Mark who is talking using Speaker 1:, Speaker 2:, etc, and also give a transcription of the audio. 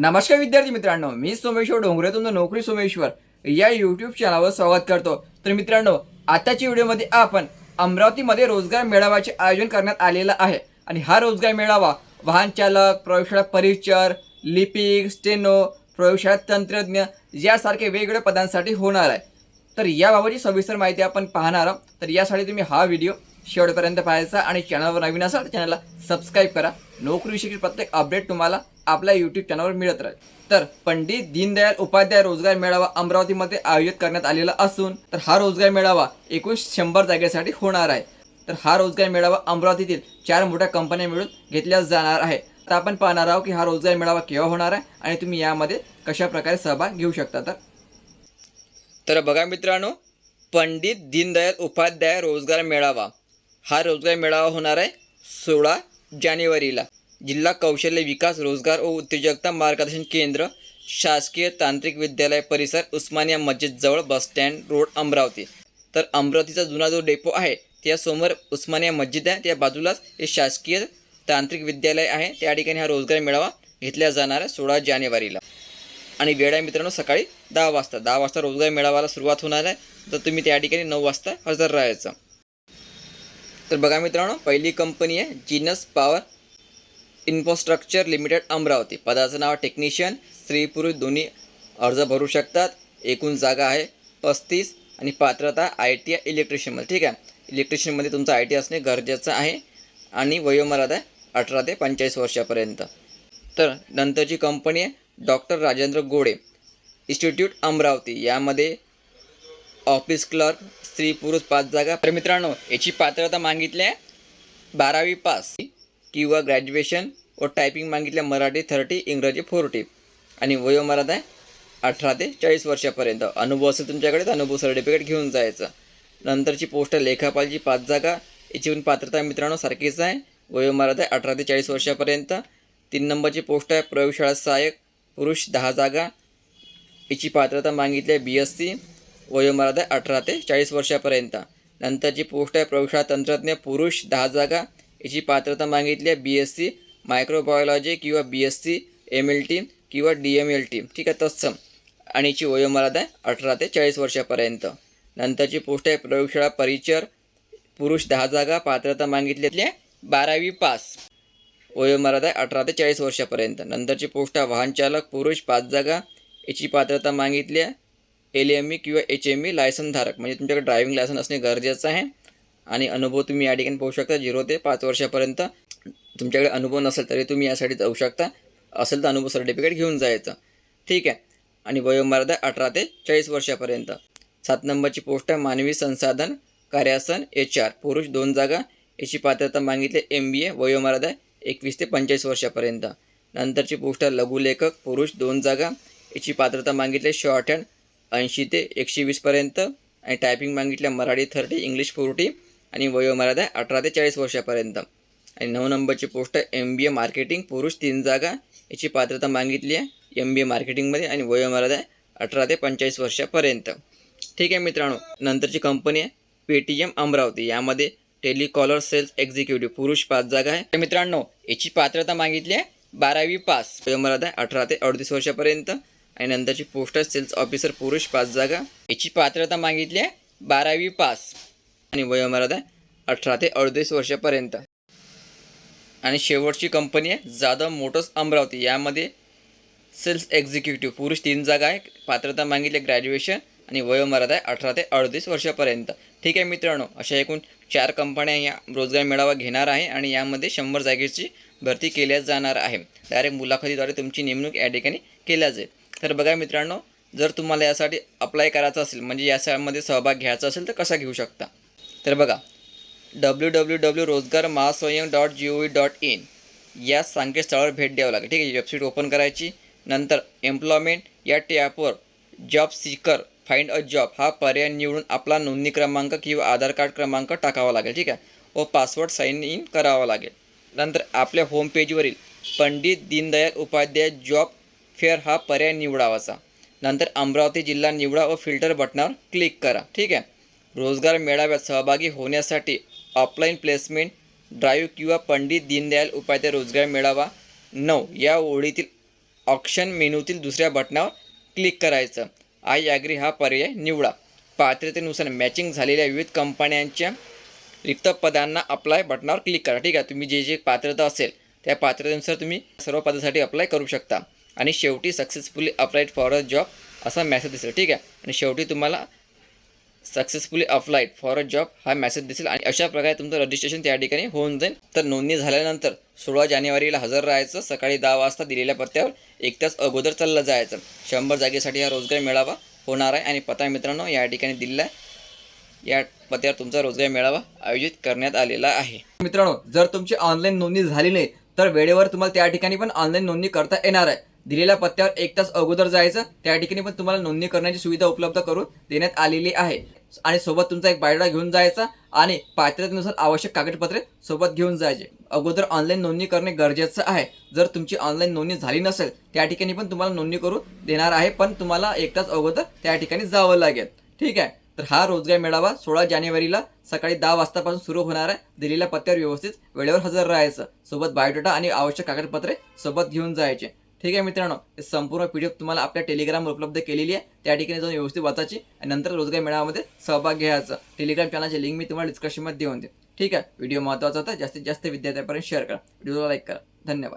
Speaker 1: नमस्कार विद्यार्थी मित्रांनो मी सोमेश्वर डोंगरे तुमचं नोकरी सोमेश्वर. या यूट्यूब चॅनलवर स्वागत करतो. तर मित्रांनो आताच्या व्हिडिओमध्ये आपण अमरावतीमध्ये रोजगार मेळाव्याचे आयोजन करण्यात आलेलं आहे. आणि हा रोजगार मेळावा वाहन चालक प्रयोगशाळा परिचर लिपिक स्टेनो प्रयोगशाळा तंत्रज्ञ यासारखे वेगवेगळ्या पदांसाठी होणार आहे. तर याबाबतची सविस्तर माहिती आपण पाहणार आहोत. तर यासाठी तुम्ही हा व्हिडिओ शेवटपर्यंत पाहायचा आणि चॅनलवर नवीन असाल तर चॅनलला सबस्क्राईब करा. नोकरीविषयी प्रत्येक अपडेट तुम्हाला आपल्या यूट्यूब चॅनलवर मिळत राहील. तर पंडित दीनदयाल उपाध्याय रोजगार मेळावा अमरावतीमध्ये आयोजित करण्यात आलेला असून तर हा रोजगार मेळावा एकूण शंभर जागेसाठी होणार आहे. तर हा रोजगार मेळावा अमरावतीतील चार मोठ्या कंपन्या मिळून घेतल्या जाणार आहे. तर आपण पाहणार आहोत की हा रोजगार मेळावा केव्हा होणार आहे आणि तुम्ही यामध्ये कशा प्रकारे सहभाग घेऊ शकता. तर तर बघा मित्रांनो पंडित दीनदयाल उपाध्याय रोजगार मेळावा. हा रोजगार मेळावा होणार आहे सोळा जानेवारीला. जिल्हा कौशल्य विकास रोजगार व उद्योजकता मार्गदर्शन केंद्र शासकीय तांत्रिक विद्यालय परिसर उस्मानिया मस्जिदजवळ बसस्टँड रोड अमरावती. तर अमरावतीचा जुना जो डेपो आहे त्यासमोर उस्मानिया मस्जिद आहे. त्या बाजूलाच हे शासकीय तांत्रिक विद्यालय आहे. त्या ठिकाणी हा रोजगार मेळावा घेतला जाणार आहे सोळा जानेवारीला. आणि वेळ आहे मित्रांनो सकाळी दहा वाजता. दहा वाजता रोजगार मेळाव्याला सुरुवात होणार आहे. तर तुम्ही त्या ठिकाणी नऊ वाजता हजर राहायचं. तर बघा मित्रांनो पहिली कंपनी आहे Genus Power Infrastructure Limited Amravati. पदाचं नाव टेक्निशियन स्त्री पुरुष दोन्ही अर्ज भरू शकतात. एकूण जागा आहे पस्तीस आणि पात्रता आय टी आय इलेक्ट्रिशियनमध्ये ठीक आहे? इलेक्ट्रिशियनमध्ये तुमचं आय टी असणे गरजेचं आहे आणि वयोमर्यादा आहे अठरा ते पंचेचाळीस वर्षापर्यंत. तर नंतरची कंपनी आहे डॉक्टर राजेंद्र गोडे. इन्स्टिट्यूट अमरावती. यामध्ये ऑफिस क्लर्क स्त्री पुरुष पाच जागा. तर मित्रांनो याची पात्रता मागितली आहे बारावी पास किंवा ग्रॅज्युएशन व टायपिंग मागितल्या मराठी थर्टी इंग्रजी फोर्टी आणि वयोमर्यादा आहे अठरा ते चाळीस वर्षापर्यंत. अनुभव असेल तुमच्याकडे तर अनुभव सर्टिफिकेट घेऊन जायचं. नंतरची पोस्ट आहे लेखापालची पाच जागा. याची पण पात्रता मित्रांनो सारखीच आहे. वयोमर्यादा आहे अठरा ते चाळीस वर्षापर्यंत. तीन नंबरची पोस्ट आहे प्रयोगशाळा सहाय्यक पुरुष दहा जागा. याची पात्रता मागितली आहे बी एस सी वयोमर्यादा अठरा ते चाळीस वर्षापर्यंत. नंतरची पोस्ट आहे प्रयोगशाळा तंत्रज्ञ पुरुष दहा जागा. याची पात्रता मागितली आहे बी एस सी मायक्रोबायोलॉजी किंवा B S C M L T किंवा डी एम एल टी ठीक आहे तत्सम. आणि याची वयोमर्यादा आहे अठरा ते चाळीस वर्षापर्यंत. नंतरची पोस्ट आहे प्रयोगशाळा परिचर पुरुष दहा जागा. पात्रता मागितली आहे बारावी पास. वयोमर्यादा आहे अठरा ते चाळीस वर्षापर्यंत. नंतरची पोस्ट आहे वाहन चालक पुरुष पाच जागा. याची पात्रता मागितली आहे एल एम ई किंवा एच एम ई लायसनधारक म्हणजे तुमच्याकडे ड्रायव्हिंग लायसन असणे गरजेचं आहे. आणि अनुभव तुम्ही या ठिकाणी पाहू शकता झिरो ते पाच वर्षापर्यंत तुमच्याकडे अनुभव नसेल तरी तुम्ही यासाठी जाऊ शकता. असेल तर अनुभव सर्टिफिकेट घेऊन जायचं. ठीक आहे? आणि वयोमर्यादा अठरा ते चाळीस वर्षापर्यंत. सात नंबरची पोस्ट आहे मानवी संसाधन कार्यासन एच आर पुरुष दोन जागा याची पात्रता मागितली एम बी ए वयोमर्यादा एकवीस ते पंचेचाळीस वर्षापर्यंत. नंतरची पोस्ट आहे लघुलेखक पुरुष दोन जागा याची पात्रता मागितली शॉर्ट हँड ऐंशी ते एकशे वीसपर्यंत आणि टायपिंग मागितल्या मराठी थर्टी इंग्लिश फोर्टी आणि वयोमर्यादा अठरा ते चाळीस वर्षापर्यंत. आणि नऊ नंबरची पोस्ट आहे एम बी ए मार्केटिंग पुरुष तीन जागा याची पात्रता मागितली आहे. एम बी ए मार्केटिंगमध्ये आणि वयोमर्यादा आहे अठरा ते पंचेचाळीस वर्षापर्यंत. ठीक आहे मित्रांनो नंतरची कंपनी आहे पेटीएम अमरावती. यामध्ये टेलिकॉलर सेल्स एक्झिक्युटिव्ह पुरुष पाच जागा आहे. मित्रांनो याची पात्रता मागितली आहे बारावी पास. वयोमर्यादा आहे अठरा ते अडतीस वर्षापर्यंत. आणि नंतरची पोस्टल सेल्स ऑफिसर पुरुष पाच जागा. याची पात्रता मागितली आहे बारावी पास. आणि वयोमर्यादा अठरा ते अडतीस वर्षापर्यंत. आणि शेवटची कंपनी आहे जाधव मोटर्स अमरावती. यामध्ये सेल्स एक्झिक्युटिव्ह पुरुष तीन जागा आहे. पात्रता मागितली ग्रॅज्युएशन आणि वयोमर्यादा आहे अठरा ते अडतीस वर्षापर्यंत. ठीक आहे मित्रांनो अशा एकूण चार कंपन्या या रोजगार मेळावा घेणार आहे आणि यामध्ये शंभर जागेची भरती केल्या जाणार आहे. डायरेक्ट मुलाखतीद्वारे तुमची नेमणूक या ठिकाणी केल्या जाईल. तर बघा मित्रांनो जर तुम्हाला यासाठी अप्लाय करायचं असेल म्हणजे यामध्ये सहभाग घ्यायचा असेल तर कसा घेऊ शकता? तर बघा डब्ल्यू डब्ल्यू डब्ल्यू रोजगार Mahaswayam dot G O V dot in या संकेतस्थळावर भेट द्यावं लागेल. ठीक आहे वेबसाईट ओपन करायची नंतर एम्प्लॉयमेंट या टॅपवर job seeker find a job हा पर्याय निवडून आपला नोंदणी क्रमांक किंवा आधार कार्ड क्रमांक टाकावा लागेल ठीक आहे? व पासवर्ड साईन इन करावा लागेल. नंतर आपल्या होम पेजवरील पंडित दीनदयाल उपाध्याय जॉब फेअर हा पर्याय निवडावाचा. नंतर अमरावती जिल्हा निवडा व फिल्टर बटनावर क्लिक करा. ठीक आहे? रोजगार मेळाव्यात सहभागी होण्यासाठी ऑफलाईन प्लेसमेंट ड्राईव्ह किंवा पंडित दीनदयाल उपाध्याय रोजगार मेळावा नऊ या ओळीतील ऑप्शन मेनूतील दुसऱ्या बटनावर क्लिक करायचं. आय ॲग्री हा पर्याय निवडा. पात्रतेनुसार मॅचिंग झालेल्या विविध कंपन्यांच्या रिक्त पदांना अप्लाय बटनावर क्लिक करा. ठीक आहे? तुम्ही जे जे पात्रता असेल त्या पात्रतेनुसार तुम्ही सर्व पदासाठी अप्लाय करू शकता. आणि शेवटी successfully applied for a job असा मेसेज दिसेल ठीक आहे? आणि शेवटी तुम्हाला successfully applied for a job हा मेसेज दिसेल आणि अशा प्रकारे तुमचं रजिस्ट्रेशन त्या ठिकाणी होऊन जाईल. तर नोंदणी झाल्यानंतर सोळा जानेवारीला हजर राहायचं सकाळी दहा वाजता दिलेल्या पत्त्यावर एक तास अगोदर चाललं जायचं. शंभर जागेसाठी हा रोजगार मेळावा होणार आहे आणि पत्ता मित्रांनो या ठिकाणी दिलेला आहे या पत्त्यावर तुमचा रोजगार मेळावा आयोजित करण्यात आलेला आहे. मित्रांनो जर तुमची ऑनलाईन नोंदणी झाली नाही तर वेळेवर तुम्हाला त्या ठिकाणी पण ऑनलाईन नोंदणी करता येणार आहे. दिलेल्या पत्त्यावर एक तास अगोदर जायचं त्या ठिकाणी पण तुम्हाला नोंदणी करण्याची सुविधा उपलब्ध करून देण्यात आलेली आहे. आणि सोबत तुमचा एक बायोडा घेऊन जायचा आणि पात्रतेनुसार आवश्यक कागदपत्रे सोबत घेऊन जायचे. अगोदर ऑनलाईन नोंदणी करणे गरजेचं आहे. जर तुमची ऑनलाईन नोंदणी झाली नसेल त्या ठिकाणी पण तुम्हाला नोंदणी करून देणार आहे पण तुम्हाला एक तास अगोदर त्या ठिकाणी जावं लागेल. ठीक आहे? तर हा रोजगार मेळावा सोळा जानेवारीला सकाळी दहा वाजतापासून सुरू होणार आहे. दिलेल्या पत्त्यावर व्यवस्थित वेळेवर हजर राहायचं. सोबत बायोडेटा आणि आवश्यक कागदपत्रे सोबत घेऊन जायचे. ठीक आहे मित्रांनो संपूर्ण पी डी एफ तुम्हाला आपल्या टेलिग्रामवर उपलब्ध केलेली आहे. त्या ठिकाणी जाऊन व्यवस्थित वाचायची आणि नंतर रोजगार मेळाव्यामध्ये सहभाग घ्यायचा. टेलिग्राम चॅनलची लिंक मी तुम्हाला डिस्क्रिप्शनमध्ये देऊन देईन. ठीक आहे? व्हिडिओ महत्त्वाचा होता. जास्तीत जास्त विद्यार्थ्यांपर्यंत शेअर करा. व्हिडिओला लाईक करा. धन्यवाद.